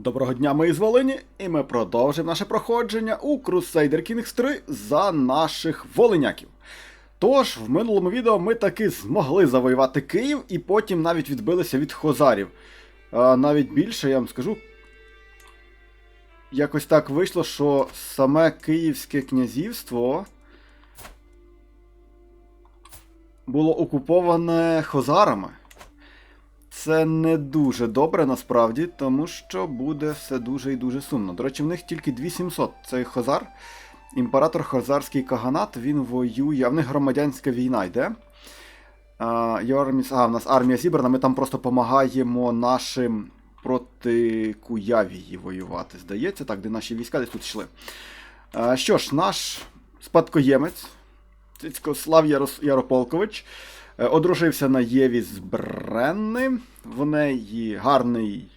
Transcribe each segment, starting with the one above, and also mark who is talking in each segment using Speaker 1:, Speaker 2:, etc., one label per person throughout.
Speaker 1: Доброго дня, ми із Волині, і ми продовжуємо наше проходження у Crusader Kings 3 за наших волиняків. Тож, в минулому відео ми таки змогли завоювати Київ і потім навіть відбилися від хозарів. А, навіть більше, я вам скажу. Якось так вийшло, що саме Київське князівство було окуповане хозарами. Це не дуже добре насправді, тому що буде все дуже і дуже сумно. До речі, в них тільки 2700. Цей Хозар. Імператор Хозарський Каганат, він воює, а в них громадянська війна йде. А, в нас армія зібрана, ми там просто допомагаємо нашим проти Куявії воювати. Здається, так, де наші війська десь тут йшли. Що ж, наш спадкоємець, Цицькослав Ярос, Ярополкович. Е, Одружився на Єві з Бренни. В неї гарний,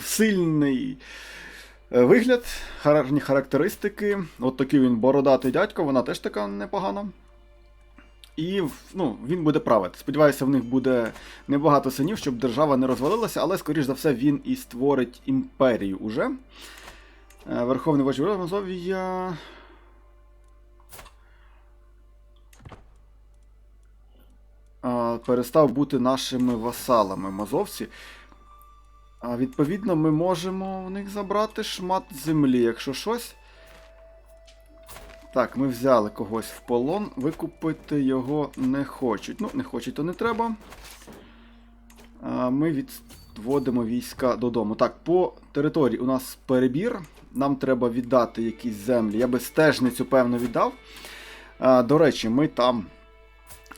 Speaker 1: сильний е, вигляд, гарні характеристики. От такий він бородатий дядько, вона теж така непогана. І ну, він буде правити. Сподіваюся, в них буде небагато синів, щоб держава не розвалилася, але, скоріш за все, він і створить імперію уже. Е, Верховний вождь Мазовія. Перестав бути нашими васалами мазовці. А, відповідно, ми можемо в них забрати шмат землі, якщо щось. Так, ми взяли когось в полон, викупити його не хочуть. Ну, не хочуть, то не треба. А, ми відводимо війська додому. Так, по території у нас перебір. Нам треба віддати якісь землі. Я би стежницю, певно, віддав. А, до речі, ми там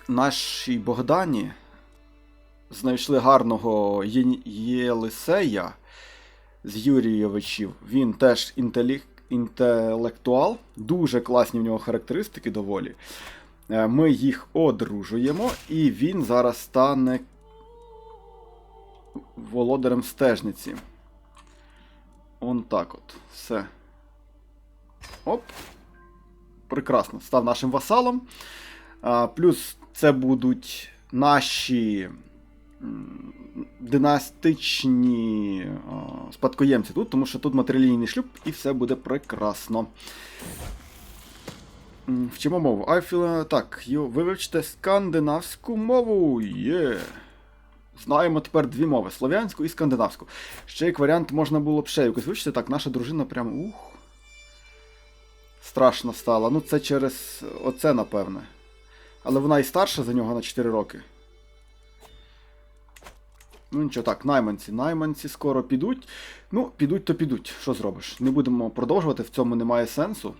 Speaker 1: нашій Богдані знайшли гарного Є- Єлисея з Юрійовичів. Він теж інтелі... інтелектуал, дуже класні в нього характеристики доволі. Е, Ми їх одружуємо, і він зараз стане володарем стежниці. Он так от. Все. Оп. Прекрасно. Став нашим васалом. А, плюс це будуть наші династичні спадкоємці тут, тому що тут матрилійний шлюб і все буде прекрасно. М, Вчимо мову. Айфіла. Так, ви вивчите скандинавську мову. Є. Знаємо тепер дві мови: слов'янську і скандинавську. Ще як варіант можна було б ще якось вивчити. Так, наша дружина прям ух. Страшно стала. Ну, це через оце, напевне. Але вона і старша за нього на 4 роки. Ну нічого, так, найманці. Найманці скоро підуть. Ну, підуть, то підуть. Що зробиш? Не будемо продовжувати, в цьому немає сенсу.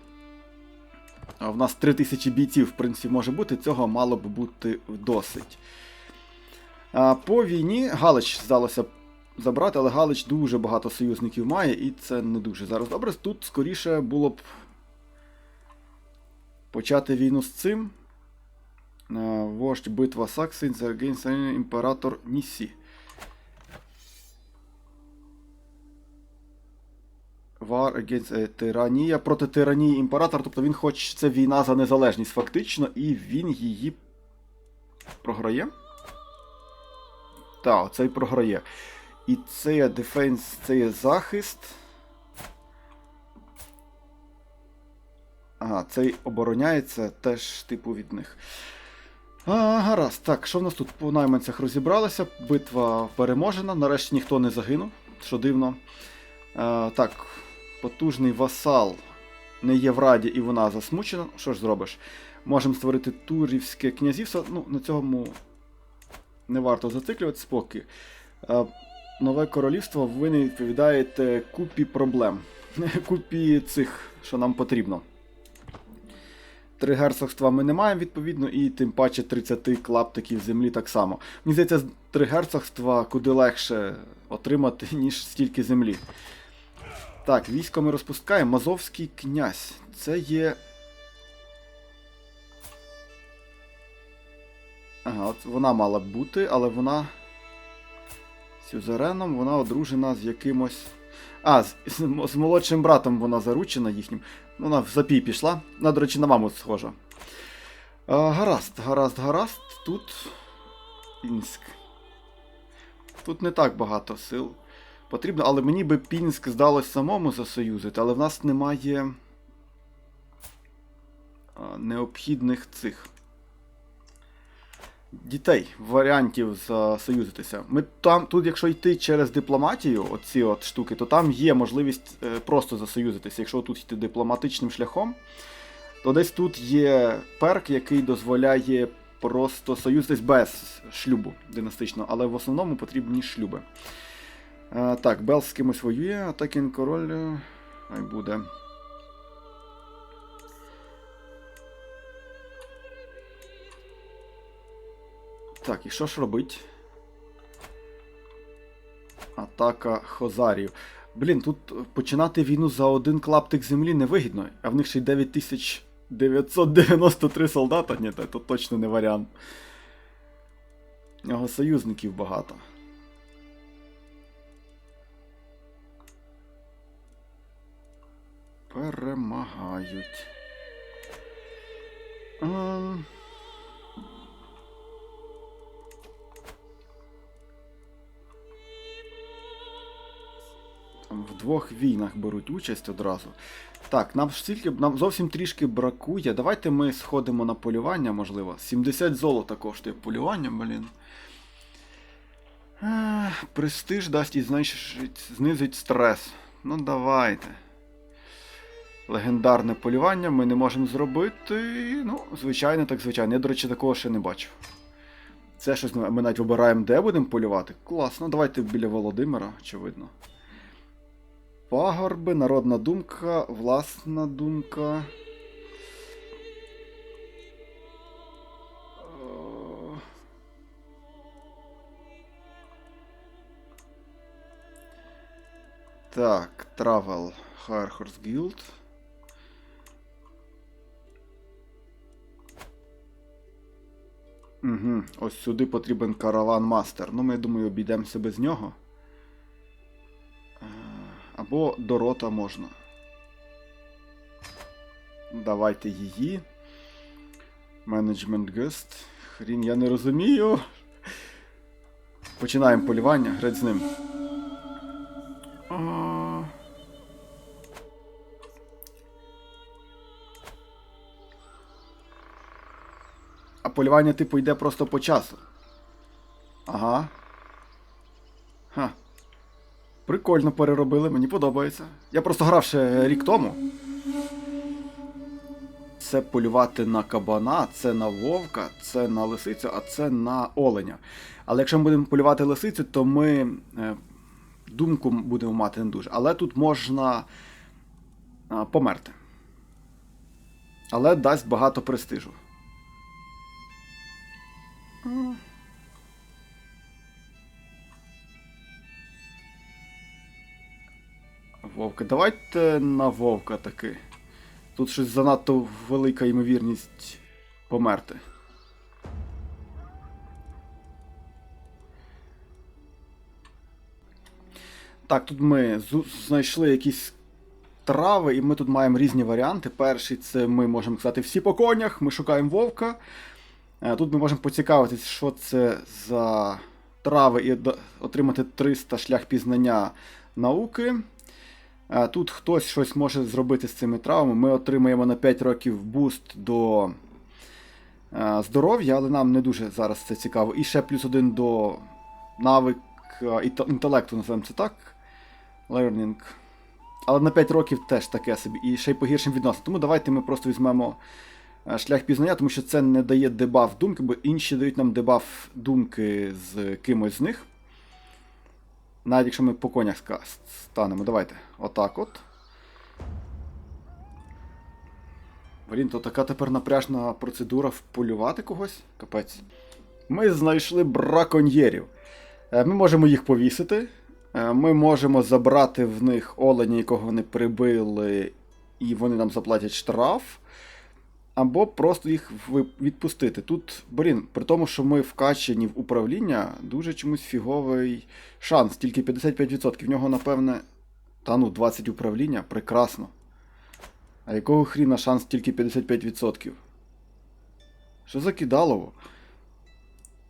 Speaker 1: В нас 3000 бійців, в принципі, може бути, цього мало б бути досить. А, по війні Галич здалося забрати, але Галич дуже багато союзників має, і це не дуже зараз добре. Тут скоріше було б почати війну з цим. Вождь битва Саксин, Сарін, імператор Нісі. War against е, тиранія проти тиранії імператор. Тобто він хоч це війна за незалежність фактично, і він її програє. Так, оцей програє. І це є дефенс, це є захист. Ага, цей обороняється теж типу від них. А, гаразд, так, що в нас тут по найманцях розібралися? Битва переможена, нарешті ніхто не загинув, що дивно. А, так, потужний васал не є в раді і вона засмучена. Що ж зробиш? Можемо створити турівське князівство. Ну, на цьому не варто зациклюватися поки. А, нове королівство, ви не відповідаєте купі проблем. Купі цих, що нам потрібно. Три герцогства ми не маємо, відповідно, і тим паче 30 клаптиків землі так само. Мені здається, три герцогства куди легше отримати, ніж стільки землі. Так, військо ми розпускаємо. Мазовський князь. Це є. Ага, от вона мала б бути, але вона. Сюзереном, вона одружена з якимось. А, з, з, з молодшим братом вона заручена їхнім. Вона в запій пішла. Вона, до речі, на маму схожа. А, гаразд, гаразд, гаразд. Тут. Інськ. Тут не так багато сил. Потрібно, але мені би Пінськ здалось самому засоюзити, але в нас немає необхідних цих дітей, варіантів засоюзитися. Ми там, тут, якщо йти через дипломатію, оці от штуки, то там є можливість е, просто засоюзитися. Якщо тут йти дипломатичним шляхом, то десь тут є перк, який дозволяє просто союзитись без шлюбу династичного, але в основному потрібні шлюби. Е, так, Белс з кимось воює, Атакін король. е, Хай буде. Так, і що ж робить? Атака Хозарів. Блін, тут починати війну за один клаптик землі невигідно, а в них ще й 9993 солдата. Ні, то точно не варіант. У нього союзників багато. Перемагають. Ем. В двох війнах беруть участь одразу. Так, нам стільки, нам зовсім трішки бракує. Давайте ми сходимо на полювання, можливо. 70 золота коштує полювання, блін. Ех, Престиж дасть і знищить, знизить стрес. Ну давайте. Легендарне полювання ми не можемо зробити. Ну, звичайно, так звичайно. Я, до речі, такого ще не бачив. Це щось ми навіть вибираємо, де будемо полювати. Класно, давайте біля Володимира, очевидно. Пагорби, народна думка, власна думка. Е, Так, Travel Hire Horse Guild. Угу, ось сюди потрібен караван мастер. Ну, ми, думаю, обійдемося без нього. Або до рота можна. Давайте її. Management Guest. Хрін, я не розумію. Починаємо полювання, греть з ним. А. А полювання, типу, йде просто по часу. Ага. Прикольно переробили, мені подобається. Я просто грав ще рік тому. Це полювати на кабана, це на вовка, це на лисицю, а це на оленя. Але якщо ми будемо полювати лисицю, то ми е, думку будемо мати не дуже. Але тут можна е, померти. Але дасть багато престижу. Вовка. Давайте на вовка таки. Тут щось занадто велика ймовірність померти. Так, тут ми знайшли якісь трави, і ми тут маємо різні варіанти. Перший це ми можемо сказати всі по конях, ми шукаємо вовка. Е, Тут ми можемо поцікавитись, що це за трави і отримати 300 шлях пізнання науки. Е, Тут хтось щось може зробити з цими травами. Ми отримаємо на 5 років буст до е, здоров'я, але нам не дуже зараз це цікаво. І ще плюс один до навик е, інтелекту, називаємо це так. Learning. Але на 5 років теж таке собі. І ще й погіршим відносин. Тому давайте ми просто візьмемо шлях пізнання, тому що це не дає дебаф думки, бо інші дають нам дебаф думки з кимось з них. Навіть якщо ми по конях станемо. Давайте. Отак от. Блін, то така тепер напряжна процедура вполювати когось? Капець. Ми знайшли браконьєрів. Е, Ми можемо їх повісити. Е, Ми можемо забрати в них оленя, якого вони прибили, і вони нам заплатять штраф. Або просто їх відпустити. Тут, блін, при тому, що ми вкачені в управління, дуже чомусь фіговий шанс, тільки 55%. В нього, напевне, та ну, 20 управління, прекрасно. А якого хріна шанс тільки 55%? Що за кидалово?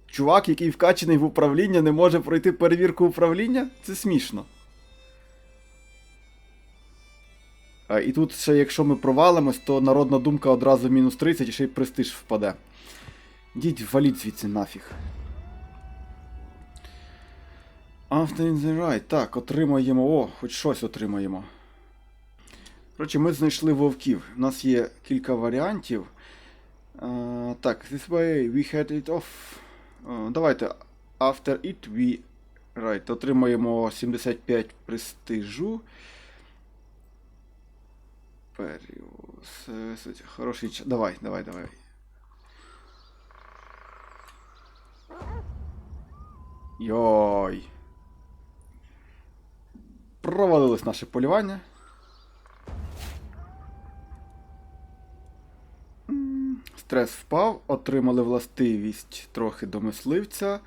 Speaker 1: Чувак, який вкачений в управління, не може пройти перевірку управління? Це смішно. І тут ще, якщо ми провалимось, то народна думка одразу мінус 30 і ще й престиж впаде. Діть, валіть звідси нафіг. After in the right. Так, отримаємо. О, хоч щось отримаємо. Коротше, ми знайшли вовків. У нас є кілька варіантів. Uh, так, this way we had it off. Uh, давайте. After it we. Right. Отримаємо 75 престижу. Періус. е, Хороший час. Давай, давай, давай. Йой. Провалилось наше полювання. Стрес впав, отримали властивість трохи до мисливця.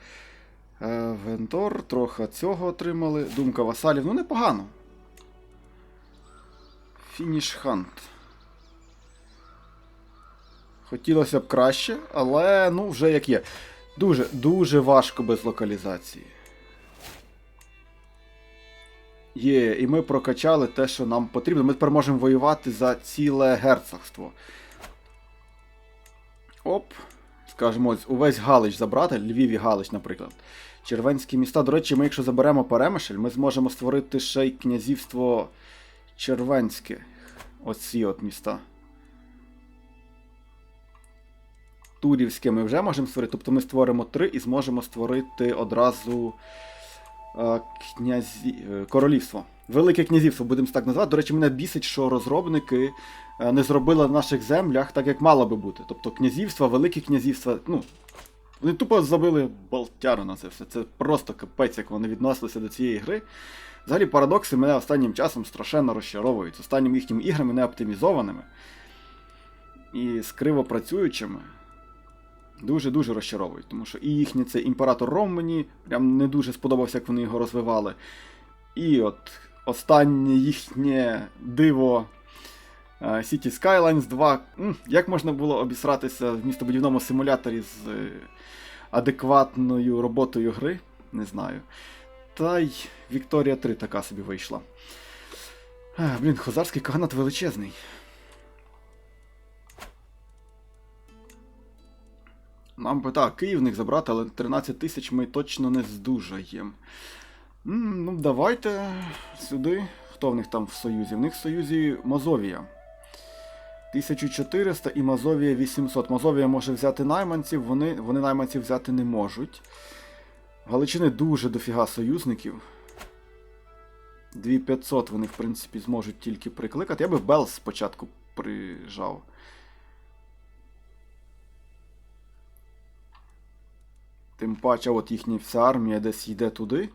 Speaker 1: Е, Вентор, трохи цього отримали. Думка васалів. Ну, непогано. Фініш хант. Хотілося б краще, але ну вже як є. Дуже, дуже важко без локалізації. Є, і ми прокачали те, що нам потрібно. Ми тепер можемо воювати за ціле герцогство. Оп. Скажімо, ось увесь Галич забрати, Львів і Галич, наприклад. Червенські міста. До речі, ми, якщо заберемо Перемишль, ми зможемо створити ще й князівство Червенське. Оці от міста. Турівське ми вже можемо створити. Тобто ми створимо три і зможемо створити одразу е, князі... е, королівство. Велике князівство, будемо так називати. До речі, мене бісить, що розробники е, не зробили на наших землях так, як мало би бути. Тобто князівства, великі князівства. Ну, вони тупо забили болтяру на це все. Це просто капець, як вони відносилися до цієї гри. Взагалі, парадокси мене останнім часом страшенно розчаровують. Останніми їхніми іграми не оптимізованими і з криво працюючими. Дуже-дуже розчаровують, тому що і їхній цей імператор Ром мені прям не дуже сподобався, як вони його розвивали. І от останнє їхнє диво е, City Skylines 2. Як можна було обісратися в містобудівному симуляторі з е, адекватною роботою гри? Не знаю. Та й Вікторія 3 така собі вийшла. А, блін, хозарський каганат величезний. Нам би так, Київ забрати, але 13 тисяч ми точно не здужаємо. Ну, давайте сюди. Хто в них там в Союзі? В них в Союзі Мазовія. 1400 і Мазовія 800. Мазовія може взяти найманців, вони, вони найманців взяти не можуть. Галичини дуже дофіга союзників. 2500 вони, в принципі, зможуть тільки прикликати. Я би Белс спочатку прижав. Тим паче, от їхня вся армія десь йде туди.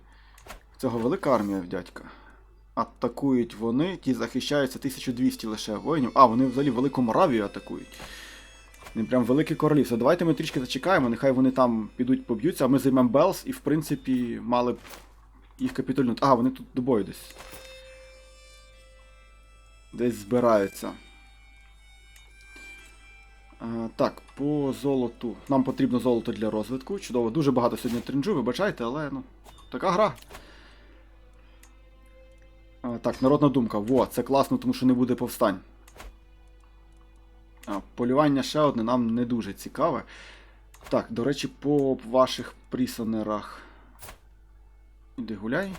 Speaker 1: Цього велика армія в дядька. Атакують вони, ті захищаються 1200 лише воїнів. А, вони взагалі Велику Моравію атакують. Вони прям велике королівство. Давайте ми трішки зачекаємо, нехай вони там підуть поб'ються, а ми займемо Белс і, в принципі, мали б їх капітульнути. А, вони тут до бою десь. Десь збираються. А, так, по золоту. Нам потрібно золото для розвитку. Чудово, дуже багато сьогодні тринджу, вибачайте, але ну, така гра. А, так, народна думка. Во, це класно, тому що не буде повстань. А, полювання ще одне нам не дуже цікаве. Так, до речі, по ваших прісонерах. Іди гуляй.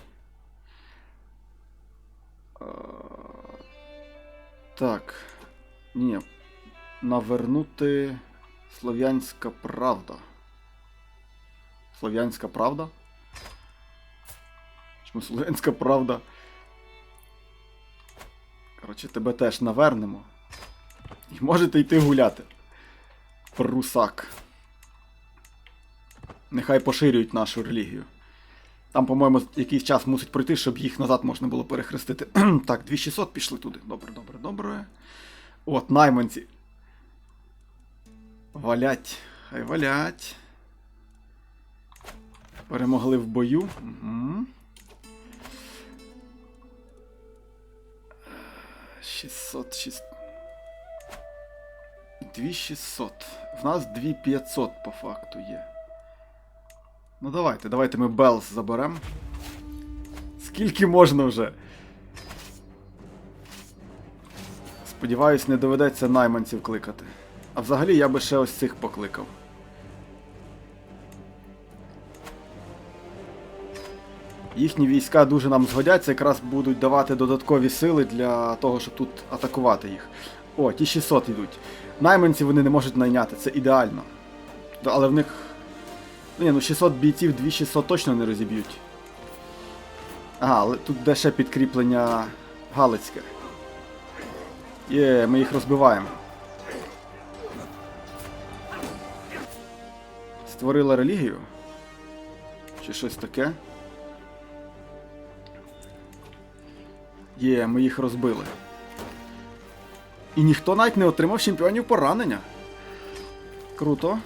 Speaker 1: Так. Ні. Навернути Слов'янська правда. Слов'янська правда? Чому Слов'янська правда? Коротше, тебе теж навернемо. І можете йти гуляти. Прусак. Нехай поширюють нашу релігію. Там, по-моєму, якийсь час мусить пройти, щоб їх назад можна було перехрестити. так, 2600 пішли туди. Добре, добре, добре. От, найманці. Валять. Хай валять. Перемогли в бою. Угу. 600, 6... 2600. В нас 2500 по факту є. Ну давайте, давайте ми Белс заберемо. Скільки можна вже? Сподіваюсь, не доведеться найманців кликати. А взагалі я би ще ось цих покликав. Їхні війська дуже нам згодяться, якраз будуть давати додаткові сили для того, щоб тут атакувати їх. О, ті 600 йдуть. Найманців вони не можуть найняти, це ідеально. Але в них. Ну, ні, ну 600 бійців, 2600 точно не розіб'ють. Ага, але тут де ще підкріплення Галицьке. Є, ми їх розбиваємо. Створила релігію? Чи щось таке? Є, ми їх розбили. І ніхто навіть не отримав чемпіонів поранення. Круто.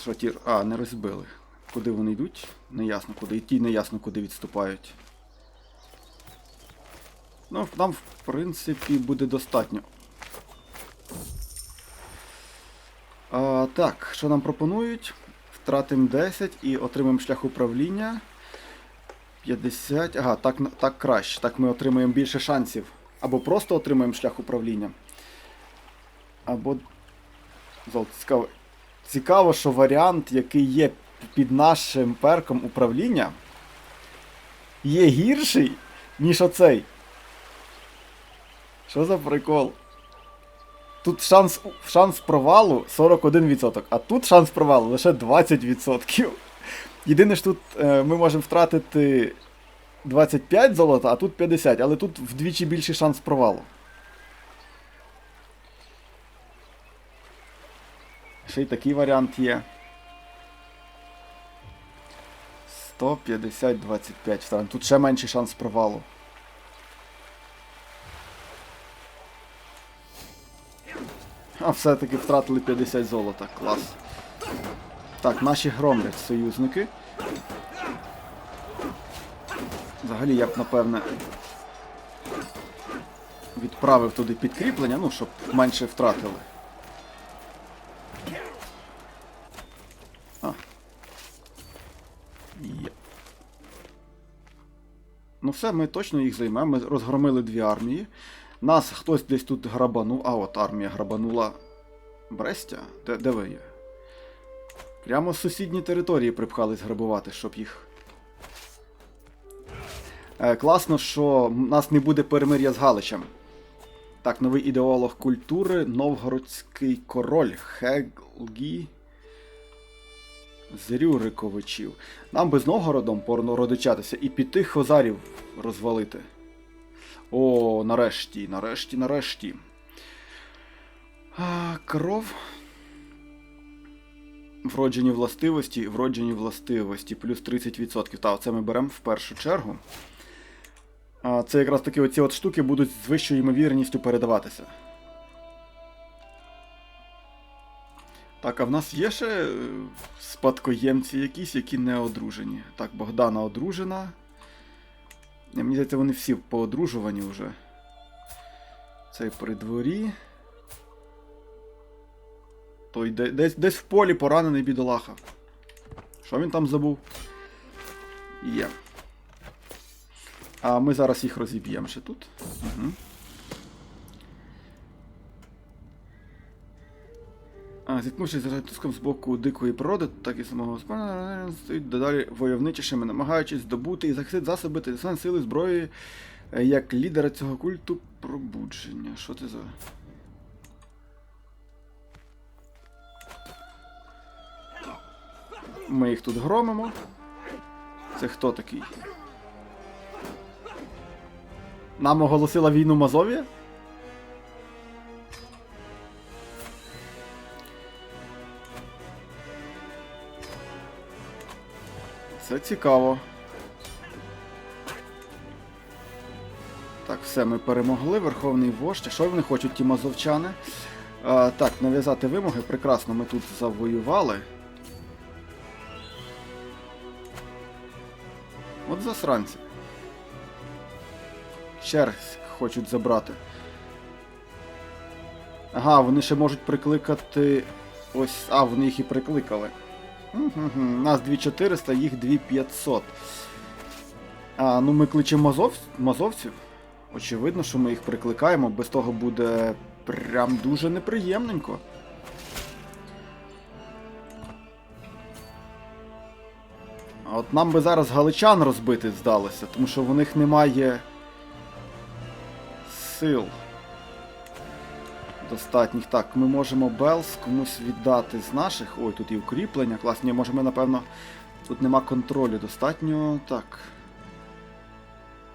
Speaker 1: Що ті. А, не розбили. Куди вони йдуть? Неясно куди. І ті неясно куди відступають. Ну, нам, в принципі, буде достатньо. А, так, що нам пропонують? Втратимо 10 і отримаємо шлях управління. 50. Ага, так, так краще. Так ми отримаємо більше шансів. Або просто отримаємо шлях управління. Або. Цікаво. Цікаво, що варіант, який є під нашим перком управління, є гірший, ніж оцей. Що за прикол? Тут шанс, шанс провалу 41%, а тут шанс провалу лише 20%. Єдине ж тут е, ми можемо втратити 25 золота, а тут 50, але тут вдвічі більший шанс провалу. Ще й такий варіант є. 150, 25 втратимо. Тут ще менший шанс провалу. А все-таки втратили 50 золота. Клас. Так, наші громлять союзники. Взагалі я б, напевне, відправив туди підкріплення, ну, щоб менше втратили. А. Є. Ну все, ми точно їх займемо. Ми розгромили дві армії. Нас хтось десь тут грабанув. А от армія грабанула Брестя? Де, де ви є? Прямо з сусідні території припхались грабувати, щоб їх. Е, класно, що в нас не буде перемир'я з Галичем. Так, новий ідеолог культури, новгородський король Хеглгі з Рюриковичів. Нам би з Новгородом породичатися і піти хозарів розвалити. О, нарешті, нарешті, нарешті. А, кров. Вроджені властивості, вроджені властивості, плюс 30%. Так, це ми беремо в першу чергу. А, Це якраз таки оці от штуки будуть з вищою ймовірністю передаватися. Так, а в нас є ще е, спадкоємці якісь, які не одружені. Так, Богдана одружена. Мені здається, вони всі поодружувані вже. Цей при дворі. Той десь, десь в полі поранений бідолаха. Що він там забув? Є. А ми зараз їх розіб'ємо ще тут. Угу. А, зіткнувшись з тиском з боку дикої природи, так і самого господина, стоїть дедалі войовничішими, намагаючись здобути і захистити засоби та десант сили зброї е, як лідера цього культу пробудження. Що це за. Ми їх тут громимо. Це хто такий? Нам оголосила війну Мазовія? Це цікаво. Так, все, ми перемогли. Верховний вождь. Що вони хочуть, ті мазовчани? А, так, нав'язати вимоги. Прекрасно, ми тут завоювали. Засранці. Ще хочуть забрати. Ага, вони ще можуть прикликати. Ось. А, вони їх і прикликали. Угу, Нас 2400, їх 2500. А, ну ми кличемо мазов... мазовців. Очевидно, що ми їх прикликаємо, без того буде прям дуже неприємненько. От нам би зараз галичан розбити здалося, тому що в них немає сил достатніх. Так, ми можемо Белс комусь віддати з наших. Ой, тут і укріплення. Класні, може ми, напевно. Тут нема контролю. Достатньо. Так.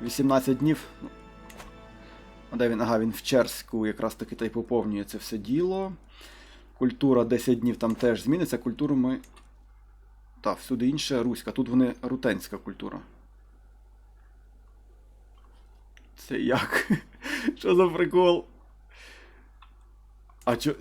Speaker 1: 18 днів. Ну, А де він? Ага, він в Черську якраз таки та й поповнює це все діло. Культура 10 днів там теж зміниться. Культуру ми. Так, всюди інше руська. Тут вони рутенська культура. Це як? Що за прикол? А чо.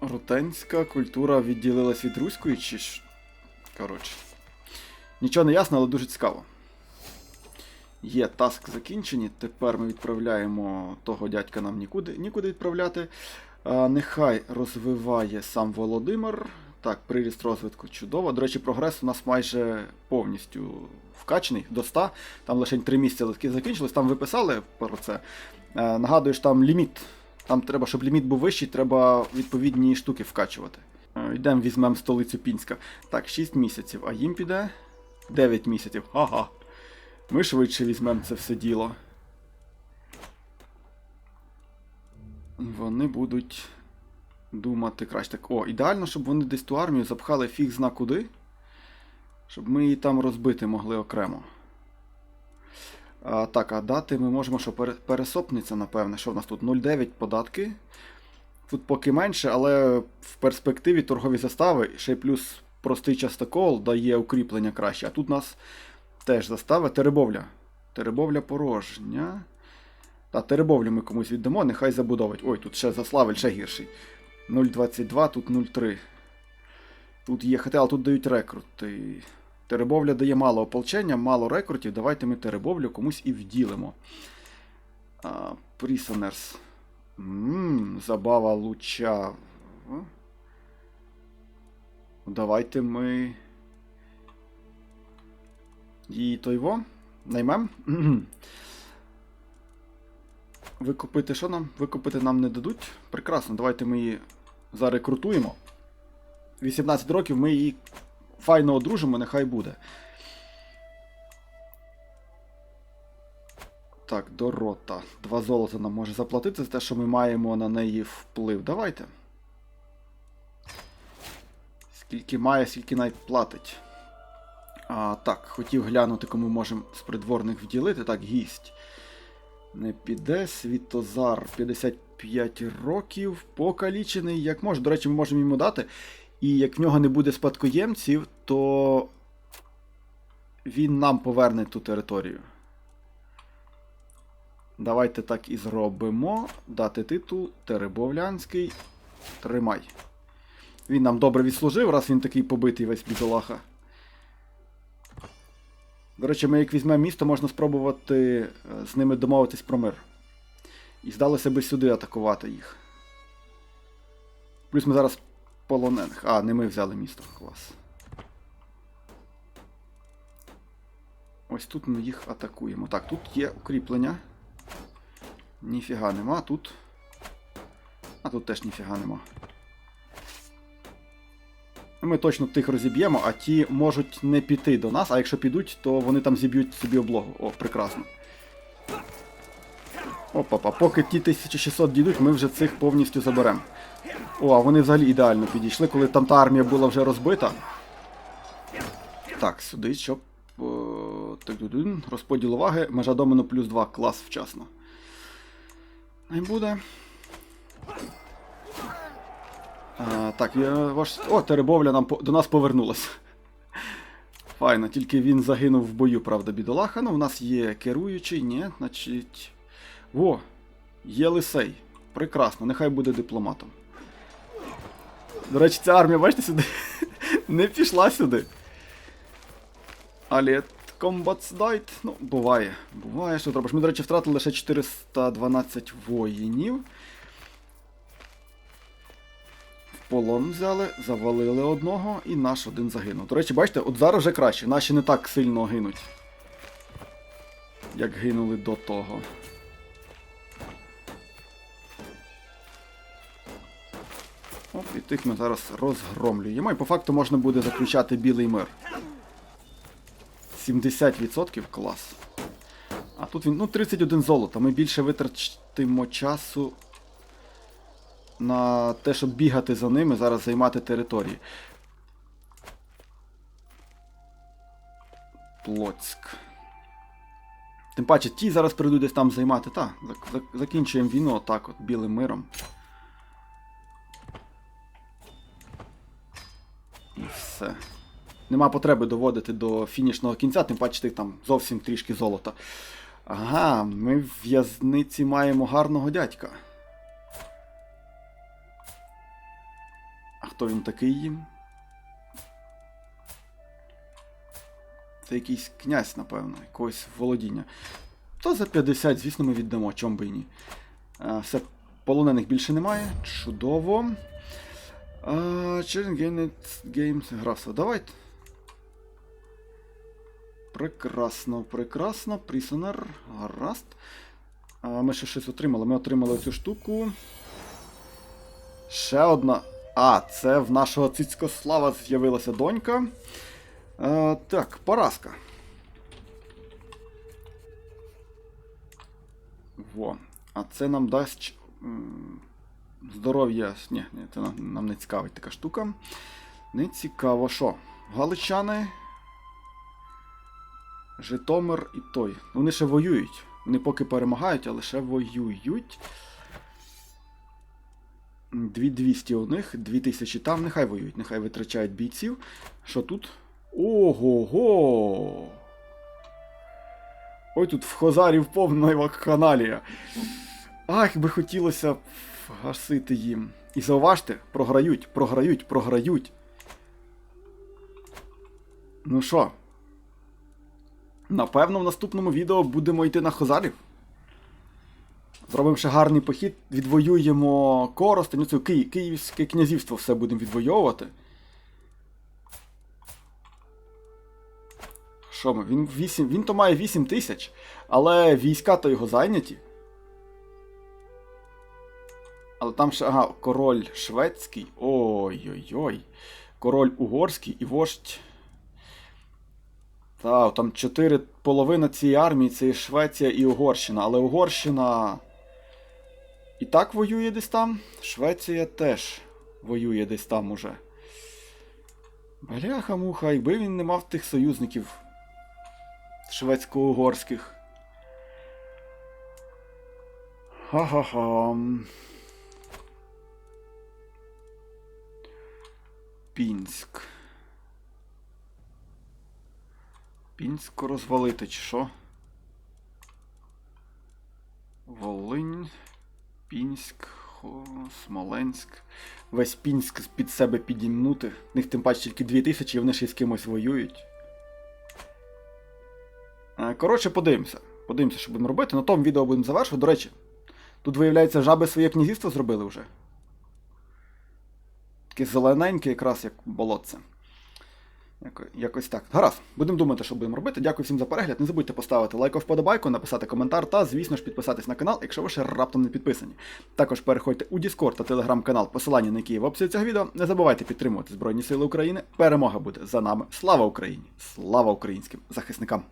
Speaker 1: Рутенська культура відділилась від руської чи ж. Коротше. Нічого не ясно, але дуже цікаво. Є таск закінчені. Тепер ми відправляємо того дядька нам нікуди, нікуди відправляти. А, нехай розвиває сам Володимир. Так, приріст розвитку чудово. До речі, прогрес у нас майже повністю вкачений до 100. Там лише 3 місяці закінчились. Там ви писали про це. Е, нагадую, що там ліміт. Там треба, щоб ліміт був вищий, треба відповідні штуки вкачувати. Е, йдемо, візьмемо столицю Пінська. Так, 6 місяців, а їм піде 9 місяців. Ага. Ми швидше візьмемо це все діло. Вони будуть думати краще. Так, о, ідеально, щоб вони десь ту армію запхали фіг зна куди. Щоб ми її там розбити могли окремо. А, так, а дати ми можемо, що пере- пересопниця, напевне. Що в нас тут? 0,9 податки. Тут поки менше, але в перспективі торгові застави, ще й плюс простий частокол дає укріплення краще. А тут у нас теж застава Теребовля. Теребовля порожня. Та Теребовлю ми комусь віддамо, нехай забудовать. Ой, тут ще заславель ще гірший. 0,22, тут 0,3. Тут є ХТ, але тут дають рекрути. Теребовля дає мало ополчення, мало рекрутів. Давайте ми Теребовлю комусь і вділимо. А, Prisoners. Забава луча. Давайте ми. І тойво. Наймем. Викупити що нам? Викупити нам не дадуть. Прекрасно, давайте ми її зарекрутуємо. 18 років ми її файно одружимо, нехай буде. Так, Дорота. Два золота нам може заплатити за те, що ми маємо на неї вплив. Давайте. Скільки має, скільки навіть платить. А, так, хотів глянути, кому можемо з придворних вділити. Так, гість. Не піде. Світозар 55 років. Покалічений, як може. До речі, ми можемо йому дати. І як в нього не буде спадкоємців, то він нам поверне ту територію. Давайте так і зробимо. Дати титул Теребовлянський. Тримай. Він нам добре відслужив, раз він такий побитий весь бідолаха. До речі, ми як візьмемо місто, можна спробувати е, з ними домовитись про мир. І здалося би сюди атакувати їх. Плюс ми зараз полонених. А, не ми взяли місто. Клас. Ось тут ми їх атакуємо. Так, тут є укріплення. Ніфіга нема, тут. А тут теж ніфіга нема. Ми точно тих розіб'ємо, а ті можуть не піти до нас, а якщо підуть, то вони там зіб'ють собі облогу. О, прекрасно. Опа-па, поки ті 1600 дійдуть, ми вже цих повністю заберемо. О, а вони взагалі ідеально підійшли, коли там та армія була вже розбита. Так, сюди, щоб. Розподіл уваги, межа домену плюс 2, клас вчасно. Не буде. А, так, я ваш. О, Теребовля нам до нас повернулася. Файно, тільки він загинув в бою, правда, бідолаха. Ну, в нас є керуючий, ні, значить. Во! Є лисей. Прекрасно, нехай буде дипломатом. До речі, ця армія, бачите, сюди не пішла сюди. Але комбат дайт. Ну, буває. Буває, що треба. Ми, до речі, втратили лише 412 воїнів. Полон взяли, завалили одного, і наш один загинув. До речі, бачите, от зараз вже краще, наші не так сильно гинуть. Як гинули до того. Оп, і тих ми зараз розгромлюємо. І по факту можна буде заключати білий мир. 70% клас. А тут він, ну, 31 золота. Ми більше витратимо часу на те, щоб бігати за ними, зараз займати території. Плоцьк. Тим паче, ті зараз прийдуть десь там займати. Зак- закінчуємо війну отак от, білим миром. І все. Нема потреби доводити до фінішного кінця, тим паче тих там зовсім трішки золота. Ага, ми в в'язниці маємо гарного дядька. Хто він такий? Це якийсь князь, напевно, якогось володіння. То за 50, звісно, ми віддамо, чом би і ні. Все, полонених більше немає. Чудово. Черен Games графство. Давайте. Прекрасно, прекрасно. Присонер. Гаразд. Ми ще щось отримали. Ми отримали цю штуку. Ще одна. А, це в нашого Цицькослава з'явилася донька. А, так, поразка. Во. А це нам дасть. Здоров'я. Ні, ні, це нам, нам не цікавить така штука. Не цікаво, що? Галичани. Житомир і той. Вони ще воюють. Вони поки перемагають, але ще воюють. 2200 у них, 2000 там, нехай воюють, нехай витрачають бійців. Що тут? Ого-го! Ой, тут в Хозарів повна вакханалія. Ах, би хотілося гасити їм. І зауважте, програють, програють, програють. Ну що? Напевно, в наступному відео будемо йти на Хозарів. Зробимо ще гарний похід, відвоюємо Коростень, ну це Ки... Київське князівство все будемо відвоювати. Що ми? Він, 8... Він то має 8 тисяч, але війська то його зайняті. Але там ще, ага, король шведський. Ой-ой-ой. Король угорський і вождь. Та, там чотири половина цієї армії це і Швеція і Угорщина. Але Угорщина і так воює десь там. Швеція теж воює десь там уже. Бляха-муха, якби він не мав тих союзників шведсько-угорських. Ха-ха-ха. Пінськ. Пінську розвалити, чи що? Волинь, Пінськ, Смоленськ. Весь Пінськ під себе підімнути. В них тим паче тільки 2000 і вони ще з кимось воюють. Е, Коротше, подивимося. Подивимося, що будемо робити. На тому відео будемо завершувати. До речі, тут, виявляється, жаби своє князівство зробили вже. Таке зелененьке, якраз як болотце. Яко- Якось так. Гаразд, будемо думати, що будемо робити. Дякую всім за перегляд. Не забудьте поставити лайк вподобайку, написати коментар та, звісно ж, підписатись на канал, якщо ви ще раптом не підписані. Також переходьте у Discord та телеграм-канал, посилання на є в описі цього відео. Не забувайте підтримувати Збройні Сили України. Перемога буде за нами. Слава Україні! Слава українським захисникам!